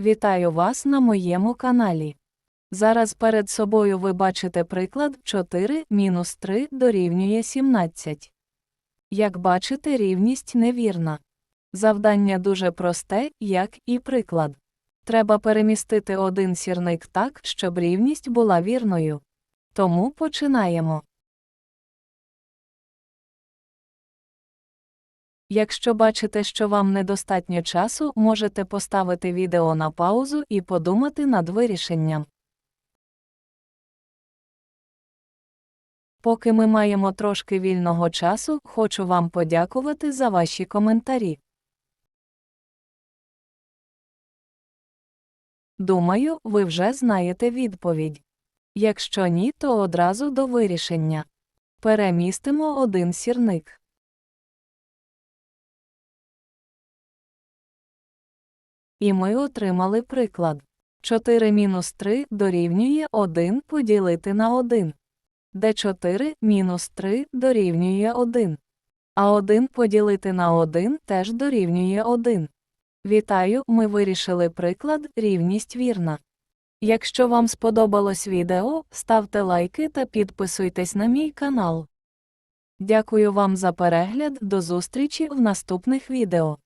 Вітаю вас на моєму каналі. Зараз перед собою ви бачите приклад 4 мінус 3 дорівнює 17. Як бачите, рівність невірна. Завдання дуже просте, як і приклад. Треба перемістити один сірник так, щоб рівність була вірною. Тому починаємо. Якщо бачите, що вам недостатньо часу, можете поставити відео на паузу і подумати над вирішенням. Поки ми маємо трошки вільного часу, хочу вам подякувати за ваші коментарі. Думаю, ви вже знаєте відповідь. Якщо ні, то одразу до вирішення. Перемістимо один сірник. І ми отримали приклад. 4 мінус 3 дорівнює 1 поділити на 1. Де 4 мінус 3 дорівнює 1. А 1 поділити на 1 теж дорівнює 1. Вітаю, ми вирішили приклад рівність вірна. Якщо вам сподобалось відео, ставте лайки та підписуйтесь на мій канал. Дякую вам за перегляд, до зустрічі в наступних відео.